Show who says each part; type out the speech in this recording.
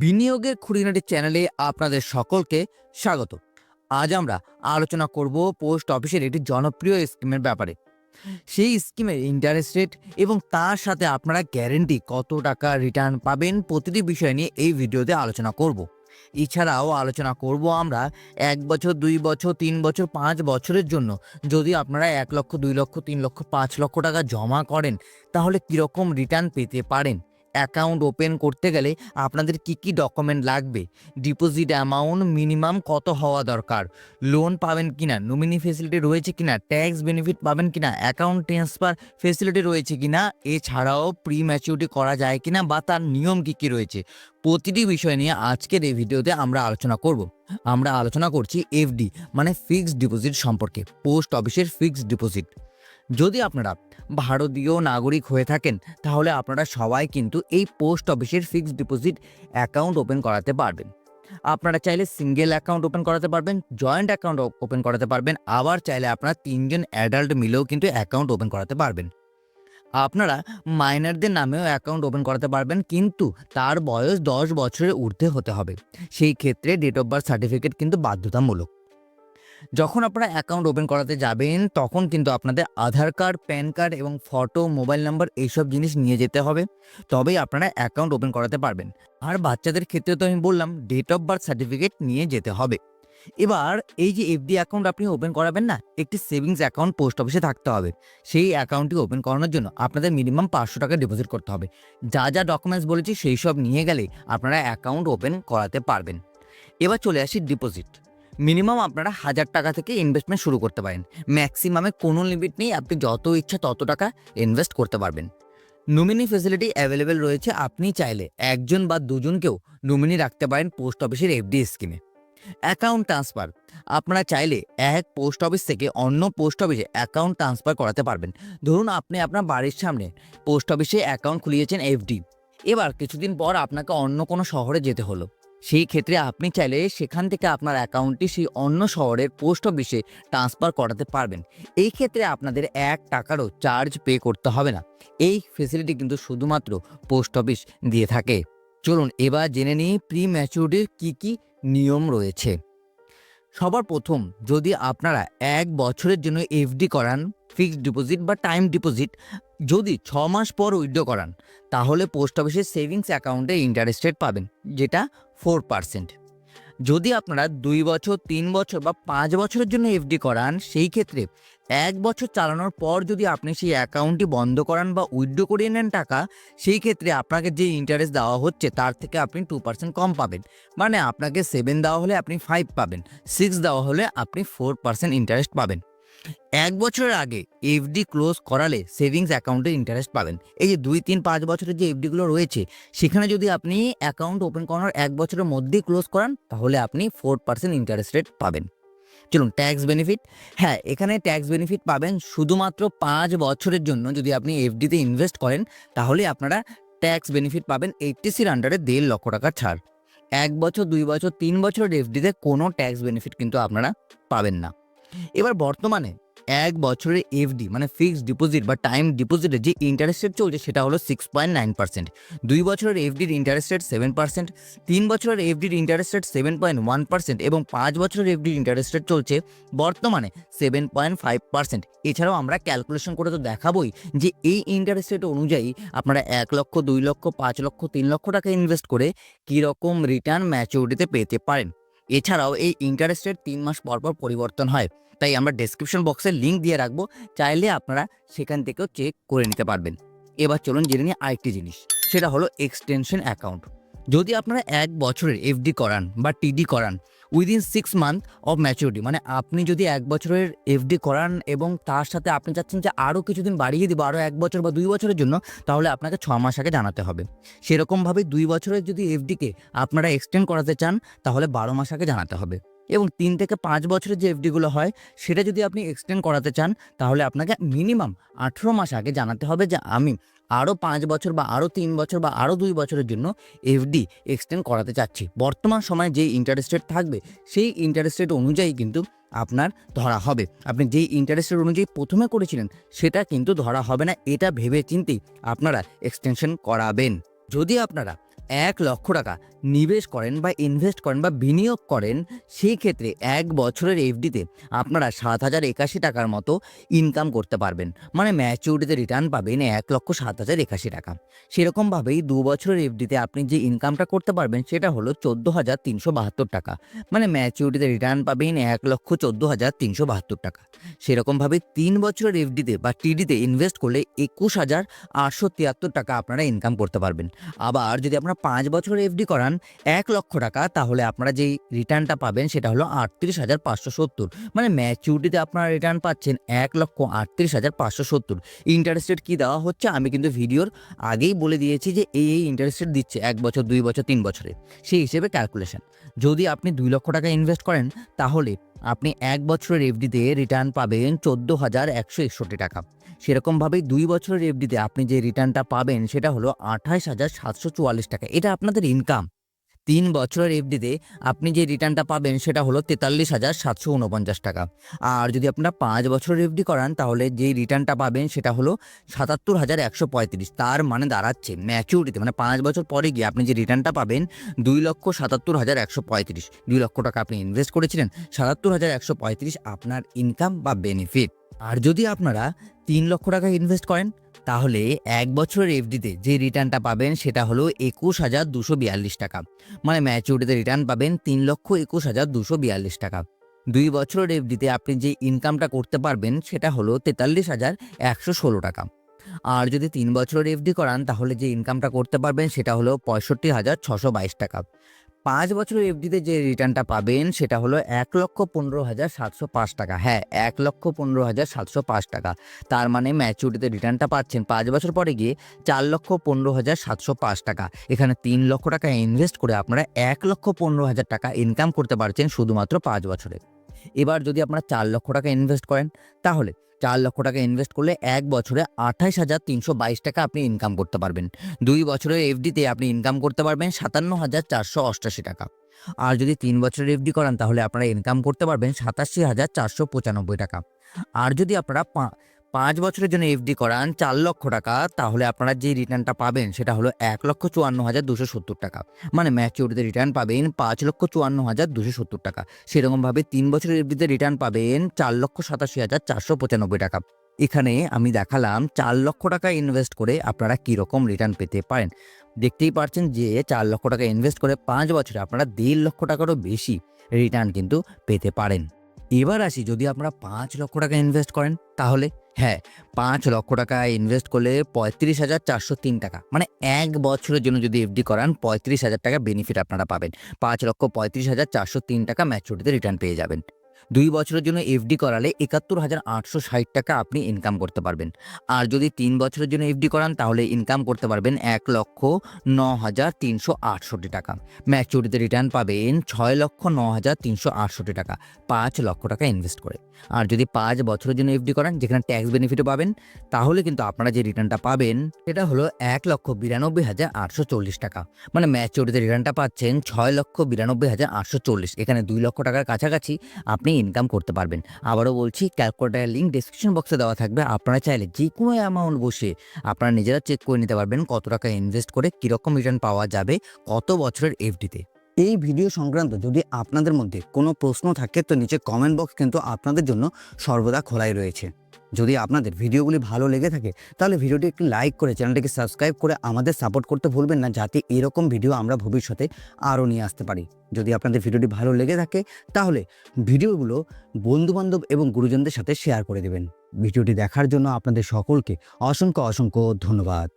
Speaker 1: বিনিয়োগের খুঁটিনাটি চ্যানেলে আপনাদের সকলকে স্বাগত। আজ আমরা আলোচনা করব পোস্ট অফিসের একটি জনপ্রিয় স্কিমের ব্যাপারে। সেই স্কিমের ইন্টারেস্ট রেট এবং তার সাথে আপনারা গ্যারেন্টি কত টাকা রিটার্ন পাবেন প্রতিটি বিষয় নিয়ে এই ভিডিওতে আলোচনা করব। এছাড়াও আলোচনা করব আমরা এক বছর, দুই বছর, তিন বছর, পাঁচ বছরের জন্য। যদি আপনারা এক লক্ষ, দুই লক্ষ, তিন লক্ষ, পাঁচ লক্ষ টাকা জমা করেন, তাহলে কীরকম রিটার্ন পেতে পারেন? অ্যাকাউন্ট ওপেন করতে গেলে আপনাদের কি কি ডকুমেন্ট লাগবে? ডিপোজিট অ্যামাউন্ট মিনিমাম কত হওয়া দরকার? লোন পাবেন কিনা? নমিনি ফেসিলিটি রয়েছে কিনা? ট্যাক্স বেনিফিট পাবেন কিনা? অ্যাকাউন্ট ট্রান্সফার ফেসিলিটি রয়েছে কিনা? এছাড়াও প্রি ম্যাচিউরিটি করা যায় কিনা? বা তার নিয়ম কি কি রয়েছে? প্রতিটি বিষয় নিয়ে আজকের এই ভিডিওতে আমরা আলোচনা করব। আমরা আলোচনা করছি এফডি মানে ফিক্সড ডিপোজিট সম্পর্কে পোস্ট অফিসের ফিক্সড ডিপোজিট যদি আপনারা ভারতীয় নাগরিক হয়ে থাকেন, তাহলে আপনারা সবাই কিন্তু এই পোস্ট অফিসের ফিক্সড ডিপোজিট অ্যাকাউন্ট ওপেন করাতে পারবেন। আপনারা চাইলে সিঙ্গেল অ্যাকাউন্ট ওপেন করাতে পারবেন, জয়েন্ট অ্যাকাউন্ট ওপেন করাতে পারবেন, আবার চাইলে আপনারা তিনজন অ্যাডাল্ট মিলেও কিন্তু অ্যাকাউন্ট ওপেন করাতে পারবেন। আপনারা মাইনারদের নামেও অ্যাকাউন্ট ওপেন করাতে পারবেন, কিন্তু তার বয়স দশ বছরের ঊর্ধ্বে হতে হবে। সেই ক্ষেত্রে ডেট অফ বার্থ সার্টিফিকেট কিন্তু বাধ্যতামূলক। যখন আপনারা অ্যাকাউন্ট ওপেন করাতে যাবেন, তখন কিন্তু আপনাদের আধার কার্ড প্যান কার্ড এবং ফটো মোবাইল নাম্বার এইসব জিনিস নিয়ে যেতে হবে। তবেই আপনারা অ্যাকাউন্ট ওপেন করাতে পারবেন। আর বাচ্চাদের ক্ষেত্রে তো আমি বললাম ডেট অফ বার্থ সার্টিফিকেট নিয়ে যেতে হবে। এবার এই যে এফডি অ্যাকাউন্ট আপনি ওপেন করাবেন না, একটি সেভিংস অ্যাকাউন্ট পোস্ট অফিসে থাকতে হবে। সেই অ্যাকাউন্টটি ওপেন করানোর জন্য আপনাদের মিনিমাম পাঁচশো টাকা ডিপোজিট করতে হবে। যা যা ডকুমেন্টস বলেছি, সেই সব নিয়ে গেলে আপনারা অ্যাকাউন্ট ওপেন করাতে পারবেন। এবার চলে আসি ডিপোজিট মিনিমাম আপনারা হাজার টাকা থেকে ইনভেস্টমেন্ট শুরু করতে পারেন। ম্যাক্সিমামে কোনো লিমিট নেই, আপনি যত ইচ্ছা তত টাকা ইনভেস্ট করতে পারবেন। নমিনি ফেসিলিটি অ্যাভেলেবেল রয়েছে, আপনি চাইলে একজন বা দুজনকেও নমিনি রাখতে পারেন পোস্ট অফিসের এফডি স্কিমে অ্যাকাউন্ট ট্রান্সফার আপনারা চাইলে এক পোস্ট অফিস থেকে অন্য পোস্ট অফিসে অ্যাকাউন্ট ট্রান্সফার করাতে পারবেন। ধরুন আপনি আপনার বাড়ির সামনে পোস্ট অফিসে অ্যাকাউন্ট খুলিয়েছেন এফডি এবার কিছুদিন পর আপনাকে অন্য কোনো শহরে যেতে হলো। সেই ক্ষেত্রে আপনি চাইলে সেখান থেকে আপনার অ্যাকাউন্টটি সেই অন্য শহরের পোস্ট অফিসে ট্রান্সফার করাতে পারবেন। এই ক্ষেত্রে আপনাদের এক টাকারও চার্জ পে করতে হবে না। এই ফেসিলিটি কিন্তু শুধুমাত্র পোস্ট অফিস দিয়ে থাকে। চলুন এবার জেনে নিই প্রি ম্যাচুরিটির কী কী নিয়ম রয়েছে। সবার প্রথম, যদি আপনারা এক বছরের জন্য এফডি করান, ফিক্সড ডিপোজিট বা টাইম ডিপোজিট, যদি ছ মাস পর উইথড্র করান, তাহলে পোস্ট অফিসের সেভিংস অ্যাকাউন্টে ইন্টারেস্ট রেট পাবেন, যেটা ফোর পার্সেন্ট। যদি আপনারা দুই বছর, তিন বছর বা পাঁচ বছরের জন্য এফডি করান, সেই ক্ষেত্রে এক বছর চালানোর পর যদি আপনি সেই অ্যাকাউন্টটি বন্ধ করান বা উইথড্র করিয়ে নেন টাকা, সেই ক্ষেত্রে আপনাকে যে ইন্টারেস্ট দেওয়া হচ্ছে তার থেকে আপনি টু পার্সেন্ট কম পাবেন। মানে আপনাকে সেভেন দেওয়া হলে আপনি ফাইভ পাবেন সিক্স দেওয়া হলে আপনি ফোর পার্সেন্ট ইন্টারেস্ট পাবেন। এক বছরের আগে এফডি ক্লোজ করালে সেভিংস অ্যাকাউন্টে ইন্টারেস্ট পাবেন। এই যে দুই, তিন, পাঁচ বছরের যে এফডিগুলো রয়েছে, সেখানে যদি আপনি অ্যাকাউন্ট ওপেন করানোর এক বছরের মধ্যেই ক্লোজ করান, তাহলে আপনি ফোর পার্সেন্ট ইন্টারেস্ট রেট পাবেন। চলুন ট্যাক্স বেনিফিট হ্যাঁ এখানে ট্যাক্স বেনিফিট পাবেন শুধুমাত্র পাঁচ বছরের জন্য যদি আপনি এফডিতে ইনভেস্ট করেন, তাহলে আপনারা ট্যাক্স বেনিফিট পাবেন এইচটিসির আন্ডারে দেড় লক্ষ টাকা ছাড়। এক বছর, দুই বছর, তিন বছরের এফডিতে কোনো ট্যাক্স বেনিফিট কিন্তু আপনারা পাবেন না। এবার বর্তমানে এক বছরের এফডি মানে ফিক্সড ডিপোজিট বা টাইম ডিপোজিটে যে ইন্টারেস্ট রেট চলছে সেটা হলো সিক্স পয়েন্ট নাইন পার্সেন্ট দুই বছরের এফডির ইন্টারেস্ট রেট সেভেন পার্সেন্ট তিন বছরের এফডির interest rate seven point one percent এবং পাঁচ বছরের এফডির ইন্টারেস্ট রেট চলছে বর্তমানে সেভেন পয়েন্ট ফাইভ পার্সেন্ট এছাড়াও আমরা ক্যালকুলেশন করে তো দেখাবই যে এই ইন্টারেস্ট রেট অনুযায়ী আপনারা এক লক্ষ, দুই লক্ষ, পাঁচ লক্ষ, তিন লক্ষ টাকা ইনভেস্ট করে কীরকম রিটার্ন ম্যাচুরিটিতে পেতে পারেন। এছাড়াও এই ইন্টারেস্ট রেট তিন মাস পর পর পরিবর্তন হয়। তাই আমরা ডেসক্রিপশন বক্সে লিঙ্ক দিয়ে রাখব, চাইলে আপনারা সেখান থেকেও চেক করে নিতে পারবেন। এবার চলুন জেনে নিই আরেকটি জিনিস, সেটা হলো এক্সটেনশন অ্যাকাউন্ট যদি আপনারা এক বছরের এফডি করান বা টিডি করান within six month of maturity মানে আপনি যদি এক বছরের এফডি করান এবং তার সাথে আপনি চাচ্ছেন যে আরও কিছুদিন বাড়িয়ে দিব, আরও এক বছর বা দুই বছরের জন্য, তাহলে আপনাকে ছ মাস আগে জানাতে হবে। সেরকমভাবে দুই বছরের যদি এফডিকে আপনারা এক্সটেন্ড করাতে চান, তাহলে বারো মাস আগে জানাতে হবে। এবং তিন থেকে পাঁচ বছরের যে এফডিগুলো হয়, সেটা যদি আপনি এক্সটেন্ড করাতে চান, তাহলে আপনাকে মিনিমাম আঠেরো মাস আগে জানাতে হবে যে আমি আরও পাঁচ বছর বা আরও তিন বছর বা আরও দুই বছরের জন্য এফডি এক্সটেন্ড করাতে চাচ্ছি। বর্তমান সময়ে যেই ইন্টারেস্ট রেট থাকবে, সেই ইন্টারেস্ট রেট অনুযায়ী কিন্তু আপনার ধরা হবে। আপনি যেই ইন্টারেস্ট রেট অনুযায়ী প্রথমে করেছিলেন, সেটা কিন্তু ধরা হবে না, এটা ভেবে চিন্তেই আপনারা এক্সটেনশন করাবেন। যদি আপনারা এক লক্ষ টাকা নিবেশ করেন বা ইনভেস্ট করেন বা বিনিয়োগ করেন, সেই ক্ষেত্রে এক বছরের এফডিতে আপনারা সাত হাজার একাশি টাকার মতো ইনকাম করতে পারবেন। মানে ম্যাচিউরিটিতে রিটার্ন পাবেন এক লক্ষ সাত হাজার একাশি টাকা। সেরকমভাবেই দু বছরের এফডিতে আপনি যে ইনকামটা করতে পারবেন, সেটা হলো চোদ্দ হাজার তিনশো বাহাত্তর টাকা। মানে ম্যাচিউরিটিতে রিটার্ন পাবেন এক লক্ষ চোদ্দ হাজার তিনশো বাহাত্তর টাকা। সেরকমভাবে তিন বছরের এফডিতে বা টিডিতে ইনভেস্ট করলে একুশ হাজার আটশো তিয়াত্তর টাকা আপনারা ইনকাম করতে পারবেন। আবার যদি আপনারা পাঁচ বছরের এফডি করান এক লক্ষ টাকা, তাহলে আপনারা যেই রিটার্নটা পাবেন সেটা হলো আটত্রিশ হাজার পাঁচশো সত্তর। মানে ম্যাচিউরিটিতে আপনারা রিটার্ন পাচ্ছেন এক লক্ষ আটত্রিশ হাজার পাঁচশো সত্তর। ইন্টারেস্ট রেট কী দেওয়া হচ্ছে? আমি কিন্তু ভিডিওর আগেই বলে দিয়েছি যে এই এই ইন্টারেস্ট রেট দিচ্ছে এক বছর, দুই বছর, তিন বছরে। সেই হিসেবে ক্যালকুলেশন যদি আপনি দুই লক্ষ টাকা ইনভেস্ট করেন, তাহলে আপনি এক বছরের এফডিতে রিটার্ন পাবেন চোদ্দ হাজার একশো একষট্টি টাকা। সেরকমভাবেই দুই বছরের এফডিতে আপনি যে রিটার্নটা পাবেন, সেটা হলো আঠাশ হাজার সাতশো চুয়াল্লিশ টাকা। এটা আপনাদের ইনকাম তিন বছরের এফডিতে আপনি যে রিটার্নটা পাবেন সেটা হলো তেতাল্লিশ হাজার সাতশো উনপঞ্চাশ টাকা। আর যদি আপনারা পাঁচ বছরের এফডি করান, তাহলে যে রিটার্নটা পাবেন সেটা হলো সাতাত্তর হাজার একশো পঁয়ত্রিশ। তার মানে দাঁড়াচ্ছে ম্যাচিউরিটি মানে পাঁচ বছর পরে গিয়ে আপনি যে রিটার্নটা পাবেন, দুই লক্ষ সাতাত্তর হাজার একশো পঁয়ত্রিশ। দুই লক্ষ টাকা আপনি ইনভেস্ট করেছিলেন, সাতাত্তর হাজার একশো পঁয়ত্রিশ আপনার ইনকাম বা বেনিফিট আর যদি আপনারা তিন লক্ষ টাকা ইনভেস্ট করেন তাহলে এক বছরের এফডিতে যে রিটার্নটা পাবেন সেটা হলো একুশ হাজার দুশো বিয়াল্লিশ টাকা। মানে ম্যাচিউরিটিতে রিটার্ন পাবেন তিন লক্ষ একুশ হাজার দুশো বিয়াল্লিশ টাকা। দুই বছরের এফডিতে আপনি যে ইনকামটা করতে পারবেন সেটা হলো তেতাল্লিশ হাজার একশো ষোলো টাকা। আর যদি তিন বছরের এফডি করান তাহলে যে ইনকামটা করতে পারবেন সেটা হলো পঁয়ষট্টি হাজার ছশো বাইশ টাকা। পাঁচ বছরের এফডিতে যে রিটার্নটা পাবেন, সেটা হলো এক লক্ষ পনেরো হাজার সাতশো পাঁচ টাকা। হ্যাঁ এক লক্ষ পনেরো হাজার সাতশো পাঁচ টাকা। তার মানে ম্যাচুরিটিতে রিটার্নটা পাচ্ছেন পাঁচ বছর পরে গিয়ে চার লক্ষ পনেরো হাজার সাতশো পাঁচ টাকা। এখানে তিন লক্ষ টাকা ইনভেস্ট করে আপনারা এক লক্ষ পনেরো হাজার টাকা ইনকাম করতে পারছেন শুধুমাত্র পাঁচ বছরে। এবার যদি আপনারা চার লক্ষ টাকা ইনভেস্ট করেন, তাহলে চার লক্ষ টাকা ইনভেস্ট করলে এক বছরে আঠাশ হাজার তিনশো বাইশ টাকা আপনি ইনকাম করতে পারবেন। দুই বছরের এফডিতে আপনি ইনকাম করতে পারবেন সাতান্ন হাজার চারশো অষ্টাশি টাকা। আর যদি তিন বছরের এফডি করান তাহলে আপনারা ইনকাম করতে পারবেন সাতাশি হাজার চারশো পঁচানব্বই টাকা। আর যদি আপনারা পাঁচ বছরের জন্য এফডি করান চার লক্ষ টাকা, তাহলে আপনারা যে রিটার্নটা পাবেন সেটা হলো এক লক্ষ চুয়ান্ন হাজার দুশো সত্তর টাকা। মানে ম্যাচিউরিটিতে রিটার্ন পাবেন পাঁচ লক্ষ চুয়ান্ন হাজার দুশো সত্তর টাকা। সেরকমভাবে তিন বছরের এফডিতে রিটার্ন পাবেন চার লক্ষ সাতাশি হাজার চারশো পঁচানব্বই টাকা। এখানে আমি দেখালাম চার লক্ষ টাকা ইনভেস্ট করে আপনারা কীরকম রিটার্ন পেতে পারেন। দেখতেই পারছেন যে চার লক্ষ টাকা ইনভেস্ট করে পাঁচ বছরে আপনারা দেড় লক্ষ টাকারও বেশি রিটার্ন কিন্তু পেতে পারেন। এবার আসি, যদি আপনারা পাঁচ লক্ষ টাকা ইনভেস্ট করেন, তাহলে হ্যাঁ পাঁচ লক্ষ টাকা ইনভেস্ট করলে পঁয়ত্রিশ হাজার চারশো তিন টাকা। মানে এক বছরের জন্য যদি এফডি করান, পঁয়ত্রিশ হাজার টাকা বেনিফিট আপনারা পাবেন। পাঁচ লক্ষ পঁয়ত্রিশ হাজার চারশো তিন টাকা ম্যাচুরিটিতে রিটার্ন পেয়ে যাবেন। দুই বছরের জন্য এফডি করালে একাত্তর হাজার আটশো ষাট টাকা আপনি ইনকাম করতে পারবেন। আর যদি তিন বছরের জন্য এফডি করান, তাহলে ইনকাম করতে পারবেন এক লক্ষ ন হাজার তিনশো আটষট্টি টাকা। ম্যাচুরিটিতে রিটার্ন পাবেন ছয় লক্ষ ন হাজার তিনশো আটষট্টি টাকা, পাঁচ লক্ষ টাকা ইনভেস্ট করে। আর যদি পাঁচ বছরের জন্য এফডি করান, যেখানে ট্যাক্স বেনিফিটও পাবেন, তাহলে কিন্তু আপনারা যে রিটার্নটা পাবেন, সেটা হলো এক লক্ষ বিরানব্বই হাজার আটশো চল্লিশ টাকা। মানে ম্যাচুরিটিতে রিটার্নটা পাচ্ছেন ছয় লক্ষ বিরানব্বই হাজার আটশো চল্লিশ। এখানে দুই লক্ষ টাকার কাছাকাছি আপনি ইনকাম করতে পারবেন। আবারও বলছি ক্যালকুলেটারের লিঙ্ক ডিসক্রিপশন বক্সে দেওয়া থাকবে। আপনারা চাইলে যে কোনো অ্যামাউন্ট বসে আপনারা নিজেরা চেক করে নিতে পারবেন কত টাকা ইনভেস্ট করে কীরকম রিটার্ন পাওয়া যাবে কত বছরের এফডিতে এই ভিডিও সংক্রান্ত যদি আপনাদের মধ্যে কোনো প্রশ্ন থাকে, তো নিচে কমেন্ট বক্স কিন্তু আপনাদের জন্য সর্বদা খোলাই রয়েছে। যদি আপনাদের ভিডিওগুলি ভালো লেগে থাকে, তাহলে ভিডিওটি একটু লাইক করে চ্যানেলটিকে সাবস্ক্রাইব করে আমাদের সাপোর্ট করতে ভুলবেন না, যাতে এরকম ভিডিও আমরা ভবিষ্যতে আরও নিয়ে আসতে পারি। যদি আপনাদের ভিডিওটি ভালো লেগে থাকে, তাহলে ভিডিওগুলো বন্ধুবান্ধব এবং গুরুজনদের সাথে শেয়ার করে দেবেন। ভিডিওটি দেখার জন্য আপনাদের সকলকে অসংখ্য অসংখ্য ধন্যবাদ।